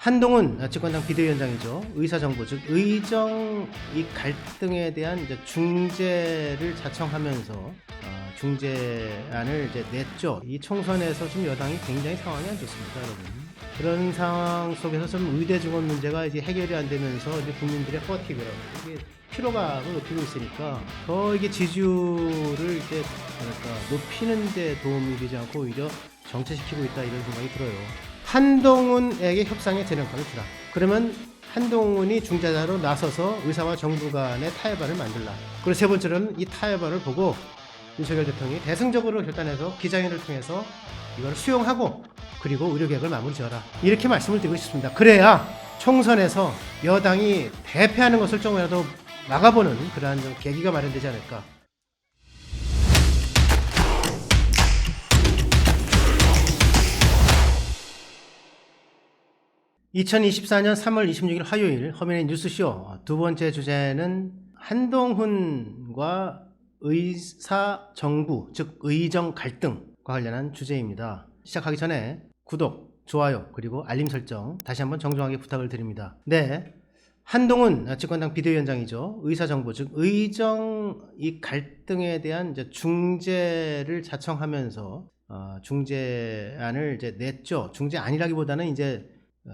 한동훈 집권당 비대위원장이죠. 의사정부 즉 의정 이 갈등에 대한 이제 중재를 자청하면서 어, 중재안을 이제 냈죠. 이 총선에서 지금 여당이 굉장히 상황이 안 좋습니다, 여러분. 그런 상황 속에서 좀 의대 증원 문제가 이제 해결이 안 되면서 이제 국민들의 퍼티그라고 이게 피로감을 높이고 있으니까 더 이게 지지율을 이제 뭐랄까 높이는 데 도움이 되지 않고 오히려 정체시키고 있다 이런 생각이 들어요. 한동훈에게 협상의 재량권을 주라. 그러면 한동훈이 중재자로 나서서 의사와 정부 간의 타협안을 만들라. 그리고 세 번째로는 이 타협안을 보고 윤석열 대통령이 대승적으로 결단해서 기자회견을 통해서 이걸 수용하고 그리고 의료계획을 마무리 지어라. 이렇게 말씀을 드리고 싶습니다. 그래야 총선에서 여당이 대패하는 것을 조금이라도 막아보는 그러한 좀 계기가 마련되지 않을까. (2024년 3월 26일) 화요일 허민의 뉴스쇼. 두 번째 주제는 한동훈과 의사 정부 즉 의정 갈등과 관련한 주제입니다. 시작하기 전에 구독 좋아요 그리고 알림 설정 다시 한번 정중하게 부탁을 드립니다. 네 한동훈 집권당 비대위원장이죠. 의사 정부 즉 의정 이 갈등에 대한 이제 중재를 자청하면서 어, 중재안을 이제 냈죠. 중재안이라기보다는 이제 어,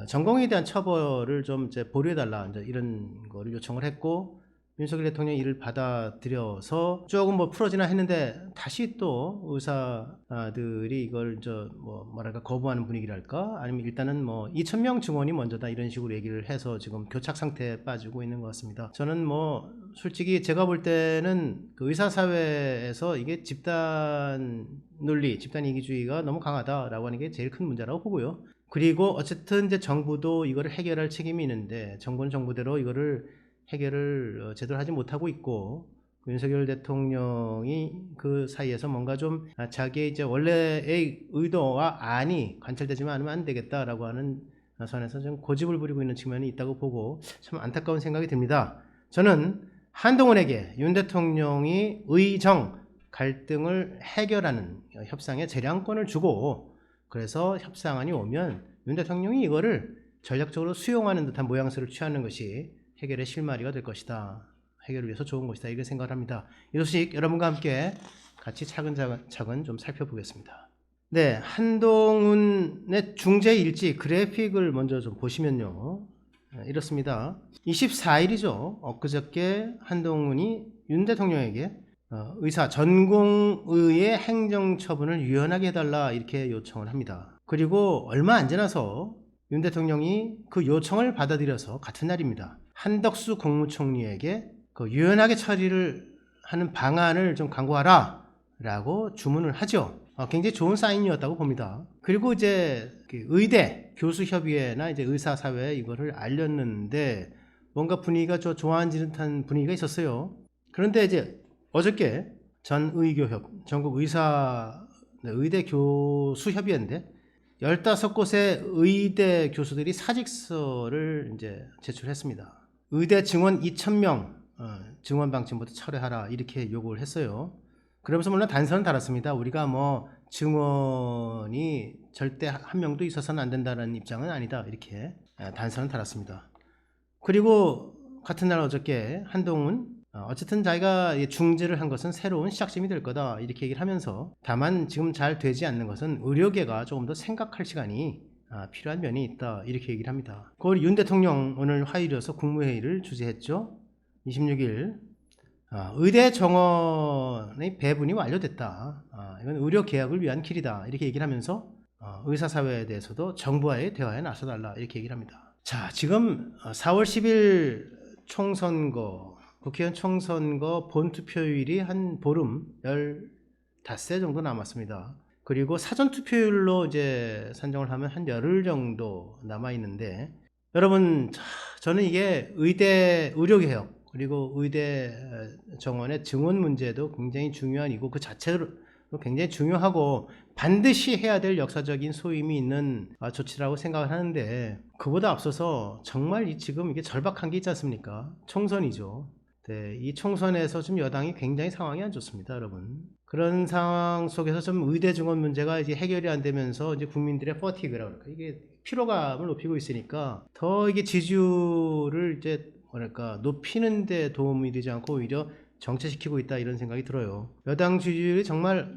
전공에 대한 처벌을 좀 이제 보류해달라 이제 이런 거를 요청을 했고 윤석열 대통령이 이를 받아들여서 조금 뭐 풀어지나 했는데 다시 또 의사들이 이걸 저뭐 뭐랄까 거부하는 분위기랄까 아니면 일단은 뭐 2천 명 증원이 먼저다 이런 식으로 얘기를 해서 지금 교착 상태에 빠지고 있는 것 같습니다. 저는 뭐 솔직히 제가 볼 때는 그 의사 사회에서 이게 집단 논리, 집단 이기주의가 너무 강하다라고 하는 게 제일 큰 문제라고 보고요. 그리고 어쨌든 이제 정부도 이거를 해결할 책임이 있는데 정부는 정부대로 이거를 해결을 어, 제대로 하지 못하고 있고 그 윤석열 대통령이 그 사이에서 뭔가 좀 아, 자기의 이제 원래의 의도와 안이 관철되지만 않으면 안 되겠다라고 하는 선에서 좀 고집을 부리고 있는 측면이 있다고 보고 참 안타까운 생각이 듭니다. 저는 한동훈에게 윤 대통령이 의정 갈등을 해결하는 협상의 재량권을 주고 그래서 협상안이 오면 윤 대통령이 이거를 전략적으로 수용하는 듯한 모양새를 취하는 것이 해결의 실마리가 될 것이다. 해결을 위해서 좋은 것이다. 이렇게 생각을 합니다. 이 소식 여러분과 함께 같이 차근차근 좀 살펴보겠습니다. 네, 한동훈의 중재 일지 그래픽을 먼저 좀 보시면요. 네, 이렇습니다. 24일이죠. 엊그저께 한동훈이 윤 대통령에게 어, 의사 전공의의 행정 처분을 유연하게 해달라 이렇게 요청을 합니다. 그리고 얼마 안 지나서 윤 대통령이 그 요청을 받아들여서 같은 날입니다. 한덕수 국무총리에게 그 유연하게 처리를 하는 방안을 좀 강구하라 라고 주문을 하죠. 어, 굉장히 좋은 사인이었다고 봅니다. 그리고 이제 그 의대 교수협의회나 이제 의사사회에 이거를 알렸는데 뭔가 분위기가 좀 좋아지는 듯한 분위기가 있었어요. 그런데 이제 어저께 전의교협 전국 의사 네, 의대 교수협의회인데 15곳의 의대 교수들이 사직서를 이제 제출했습니다. 의대 증원 2,000명 어, 증원 방침부터 철회하라 이렇게 요구를 했어요. 그러면서 물론 단서는 달았습니다. 우리가 뭐 증원이 절대 한 명도 있어서는 안 된다는 입장은 아니다 이렇게 아, 단서는 달았습니다. 그리고 같은 날 어저께 한동훈 어, 어쨌든 자기가 중재를 한 것은 새로운 시작점이 될 거다 이렇게 얘기를 하면서 다만 지금 잘 되지 않는 것은 의료계가 조금 더 생각할 시간이 아, 필요한 면이 있다 이렇게 얘기를 합니다. 그걸 윤 대통령 오늘 화요일이어서 국무회의를 주재했죠. 26일 아, 의대 정원의 배분이 완료됐다. 아, 이건 의료 개혁을 위한 길이다 이렇게 얘기를 하면서 어, 의사 사회에 대해서도 정부와의 대화에 나서달라 이렇게 얘기를 합니다. 자 지금 4월 10일 총선거 국회의원 총선거 본투표율이 한 보름 15세 정도 남았습니다. 그리고 사전 투표율로 이제 산정을 하면 한 열흘 정도 남아 있는데 여러분 저는 이게 의대 의료 개혁 그리고 의대 정원의 증원 문제도 굉장히 중요한 이고 그 자체로 굉장히 중요하고 반드시 해야 될 역사적인 소임이 있는 아, 조치라고 생각을 하는데 그보다 앞서서 정말 이 지금 이게 절박한 게 있지 않습니까? 총선이죠. 네, 이 총선에서 좀 여당이 굉장히 상황이 안 좋습니다, 여러분. 그런 상황 속에서 좀 의대 증원 문제가 이제 해결이 안 되면서 이제 국민들의 퍼티그라고 그럴까 이게 피로감을 높이고 있으니까 더 이게 지지율을 이제 뭐랄까 높이는 데 도움이 되지 않고 오히려 정체시키고 있다 이런 생각이 들어요. 여당 지지율이 정말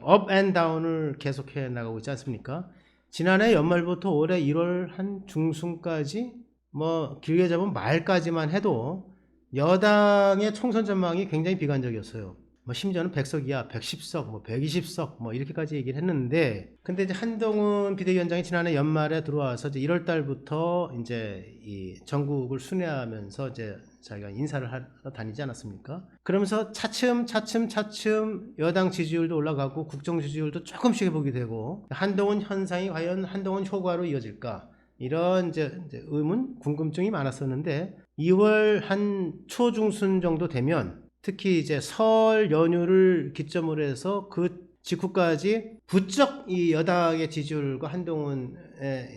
업앤 다운을 계속해 나가고 있지 않습니까? 지난해 연말부터 올해 1월 한 중순까지 뭐 길게 잡으면 말까지만 해도 여당의 총선 전망이 굉장히 비관적이었어요. 뭐 심지어는 100석 이하, 110석, 뭐 120석 뭐 이렇게까지 얘기를 했는데 근데 이제 한동훈 비대위원장이 지난해 연말에 들어와서 이제 1월 달부터 이제 이 전국을 순회하면서 이제 자기가 인사를 하러 다니지 않았습니까? 그러면서 차츰 차츰 차츰 여당 지지율도 올라가고 국정 지지율도 조금씩 회복이 되고 한동훈 현상이 과연 한동훈 효과로 이어질까? 이런 이제, 의문, 궁금증이 많았었는데 2월 한 초중순 정도 되면 특히 이제 설 연휴를 기점으로 해서 그 직후까지 부쩍 이 여당의 지지율과 한동훈의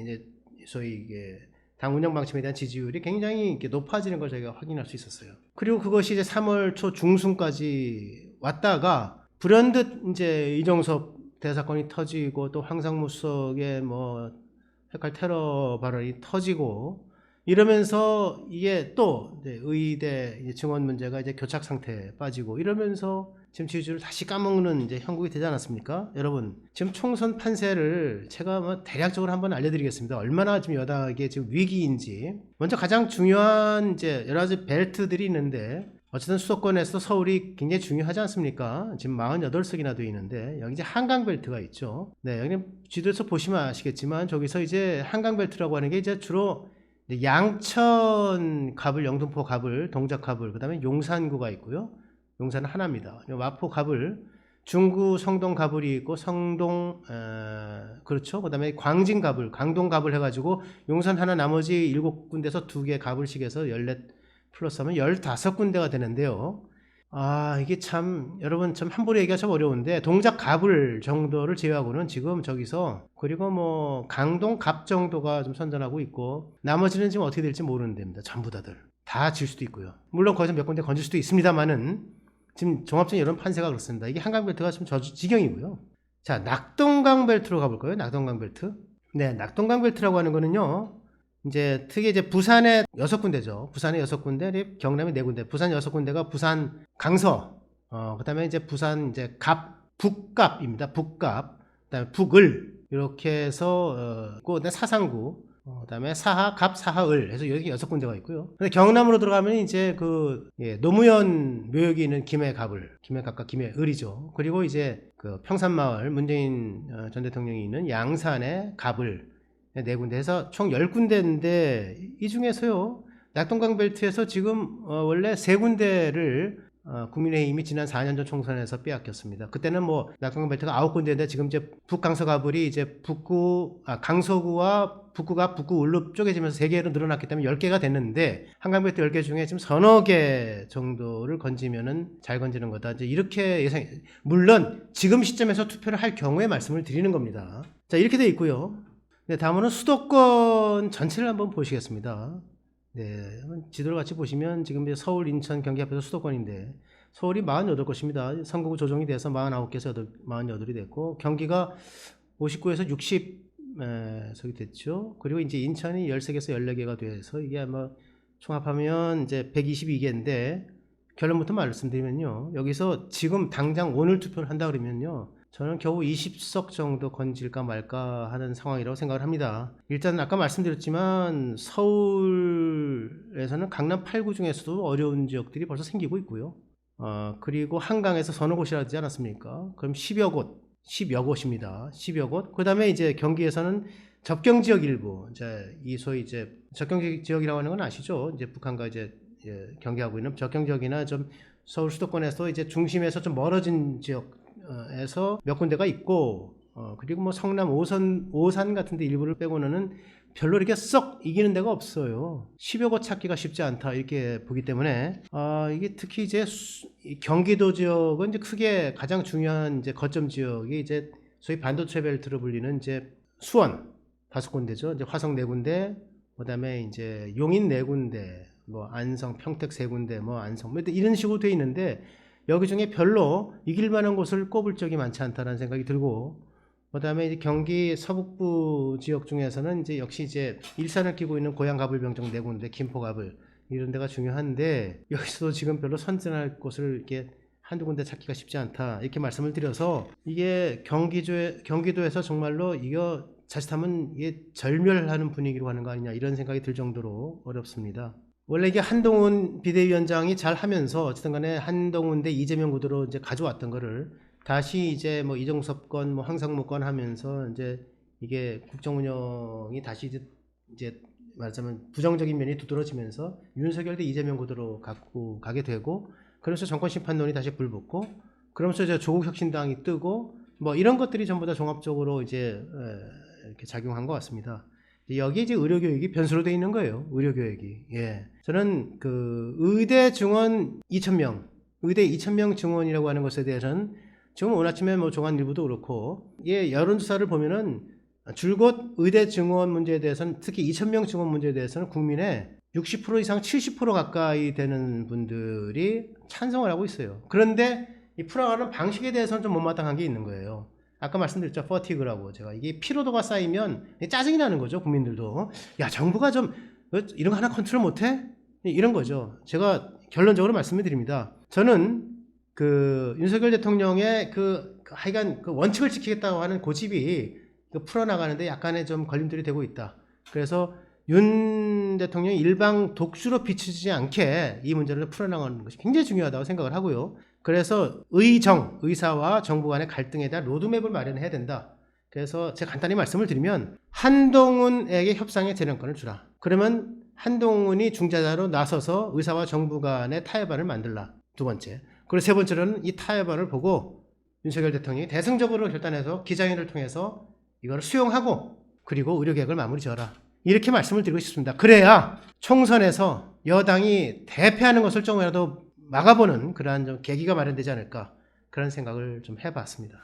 이제 소위 이게 당 운영 방침에 대한 지지율이 굉장히 이렇게 높아지는 걸 저희가 확인할 수 있었어요. 그리고 그것이 이제 3월 초 중순까지 왔다가 불현듯 이제 이정섭 대사건이 터지고 또 황상무석의 뭐 핵할 테러 발언이 터지고 이러면서 이게 또 의대 증원 문제가 이제 교착 상태에 빠지고 이러면서 지금 지지율을 다시 까먹는 이제 형국이 되지 않았습니까? 여러분 지금 총선 판세를 제가 뭐 대략적으로 한번 알려드리겠습니다. 얼마나 지금 여당에게 지금 위기인지 먼저 가장 중요한 이제 여러 가지 벨트들이 있는데 어쨌든 수도권에서 서울이 굉장히 중요하지 않습니까? 지금 48석이나 되어 있는데 여기 이제 한강 벨트가 있죠. 네, 여기 지도에서 보시면 아시겠지만 저기서 이제 한강 벨트라고 하는 게 이제 주로 양천 갑을, 영등포 갑을, 동작 갑을, 그다음에 용산구가 있고요. 용산은 하나입니다. 마포 갑을, 중구 성동 갑을이 있고 성동 에, 그렇죠. 그다음에 광진 갑을, 강동 갑을 해가지고 용산 하나 나머지 일곱 군데서 두개 갑을씩 해서 열넷 플러스 하면 15군데가 되는데요. 아, 이게 참, 여러분 참 함부로 얘기가 참 어려운데, 동작 갑을 정도를 제외하고는 지금 저기서, 그리고 뭐, 강동 갑 정도가 좀 선전하고 있고, 나머지는 지금 어떻게 될지 모르는 데입니다. 전부 다들. 다 질 수도 있고요. 물론 거기서 몇 군데 건질 수도 있습니다만은, 지금 종합적인 이런 판세가 그렇습니다. 이게 한강 벨트가 지금 저 지경이고요. 자, 낙동강 벨트로 가볼까요? 낙동강 벨트. 네, 낙동강 벨트라고 하는 거는요, 이제 특히 이제 부산에 여섯 군데죠. 부산에 여섯 군데, 경남에 네 군데. 부산 여섯 군데가 부산 강서, 어, 그다음에 이제 부산 이제 갑 북갑입니다. 북갑, 그다음에 북을 이렇게 해서 어, 그다음에 사상구, 어, 그다음에 사하, 갑, 사하을 해서 여기 여섯 군데가 있고요. 근데 경남으로 들어가면 이제 그 예, 노무현 묘역이 있는 김해갑을, 김해갑과 김해을이죠. 그리고 이제 그 평산마을 문재인 어, 전 대통령이 있는 양산의 갑을 네 군데 해서 총 10군데인데 이 중에서요. 낙동강 벨트에서 지금 어, 원래 세 군데를 어, 국민의힘이 지난 4년 전 총선에서 빼앗겼습니다. 그때는 뭐 낙동강 벨트가 아홉 군데인데 지금 이제 북강서갑을이 이제 북구 아, 강서구와 북구가 북구 울로 쪼개지면서 세 개로 늘어났기 때문에 10개가 됐는데 한강 벨트 10개 중에 지금 서너 개 정도를 건지면은 잘 건지는 거다. 이제 이렇게 예상 물론 지금 시점에서 투표를 할 경우에 말씀을 드리는 겁니다. 자, 이렇게 돼 있고요. 네, 다음은 수도권 전체를 한번 보시겠습니다. 네, 지도를 같이 보시면 지금 서울, 인천, 경기 합해서 수도권인데 서울이 48곳입니다. 선거구 조정이 돼서 49개에서 48이 됐고 경기가 59에서 60 에, 저기 됐죠. 그리고 이제 인천이 13개에서 14개가 돼서 이게 아마 총합하면 이제 122개인데 결론부터 말씀드리면요. 여기서 지금 당장 오늘 투표를 한다 그러면요. 저는 겨우 20석 정도 건질까 말까 하는 상황이라고 생각을 합니다. 일단 아까 말씀드렸지만 서울에서는 강남 8구 중에서도 어려운 지역들이 벌써 생기고 있고요. 어, 그리고 한강에서 서너 곳이라지 않았습니까? 그럼 10여 곳, 10여 곳입니다. 10여 곳. 그 다음에 이제 경기에서는 접경 지역 일부, 이제 이 소위 이제 접경 지역이라고 하는 건 아시죠? 이제 북한과 이제 예, 경계하고 있는 접경 지역이나 좀 서울 수도권에서 이제 중심에서 좀 멀어진 지역 에서 몇 군데가 있고, 어, 그리고 뭐 성남 오선, 오산 같은 데 일부를 빼고는 별로 이렇게 썩 이기는 데가 없어요. 10여 곳 찾기가 쉽지 않다 이렇게 보기 때문에 아 이게 특히 이제 수, 이 경기도 지역은 이제 크게 가장 중요한 이제 거점 지역이 이제 소위 반도체 벨트로 불리는 이제 수원 다섯 군데죠. 이제 화성 네 군데, 그다음에 이제 용인 네 군데, 뭐 안성, 평택 세 군데, 뭐 안성 뭐 이런 식으로 돼 있는데 여기 중에 별로 이길 만한 곳을 꼽을 적이 많지 않다는 생각이 들고 그다음에 이제 경기 서북부 지역 중에서는 이제 역시 이제 일산을 끼고 있는 고양 가불병정 네 군데, 김포 가불 이런 데가 중요한데 여기서도 지금 별로 선전할 곳을 이렇게 한두 군데 찾기가 쉽지 않다 이렇게 말씀을 드려서 이게 경기도에 경기도에서 정말로 이거 자칫하면 이게 절멸하는 분위기로 가는 거 아니냐 이런 생각이 들 정도로 어렵습니다. 원래 이게 한동훈 비대위원장이 잘 하면서 어쨌든 간에 한동훈 대 이재명 구도로 이제 가져왔던 거를 다시 이제 뭐 이종섭 건, 뭐 황상무 건 하면서 이제 이게 국정 운영이 다시 이제, 말하자면 부정적인 면이 두드러지면서 윤석열 대 이재명 구도로 갖고 가게 되고 그래서 정권 심판론이 다시 불붙고 그러면서 이제 조국 혁신당이 뜨고 뭐 이런 것들이 전부 다 종합적으로 이제 에, 이렇게 작용한 것 같습니다. 여기 이제 의료 교육이 변수로 돼 있는 거예요. 의료 교육이. 예. 저는 그 의대 증원 2,000명, 의대 2,000명 증원이라고 하는 것에 대해서는 지금 오늘 아침에 뭐 종합일보도 그렇고 예 여론조사를 보면은 줄곧 의대 증원 문제에 대해서는 특히 2,000명 증원 문제에 대해서는 국민의 60% 이상 70% 가까이 되는 분들이 찬성을 하고 있어요. 그런데 이 풀어가는 방식에 대해서는 좀 못마땅한 게 있는 거예요. 아까 말씀드렸죠. 퍼티그라고 제가 이게 피로도가 쌓이면 짜증이 나는 거죠. 국민들도 야 정부가 좀 어, 이런 거 하나 컨트롤 못해? 이런 거죠. 제가 결론적으로 말씀을 드립니다. 저는 그 윤석열 대통령의 그, 그 하여간 그 원칙을 지키겠다고 하는 고집이 그 풀어나가는데 약간의 좀 걸림돌이 되고 있다. 그래서 윤 대통령이 일방 독주로 비추지 않게 이 문제를 풀어나가는 것이 굉장히 중요하다고 생각을 하고요. 그래서 의정, 의사와 정부 간의 갈등에 대한 로드맵을 마련해야 된다. 그래서 제가 간단히 말씀을 드리면 한동훈에게 협상의 재량권을 주라. 그러면 한동훈이 중재자로 나서서 의사와 정부 간의 타협안을 만들라. 두 번째. 그리고 세 번째로는 이 타협안을 보고 윤석열 대통령이 대승적으로 결단해서 기자회견을 통해서 이걸 수용하고 그리고 의료 계획을 마무리 지어라. 이렇게 말씀을 드리고 싶습니다. 그래야 총선에서 여당이 대패하는 것을 조금이라도 막아보는 그러한 좀 계기가 마련되지 않을까 그런 생각을 좀 해봤습니다.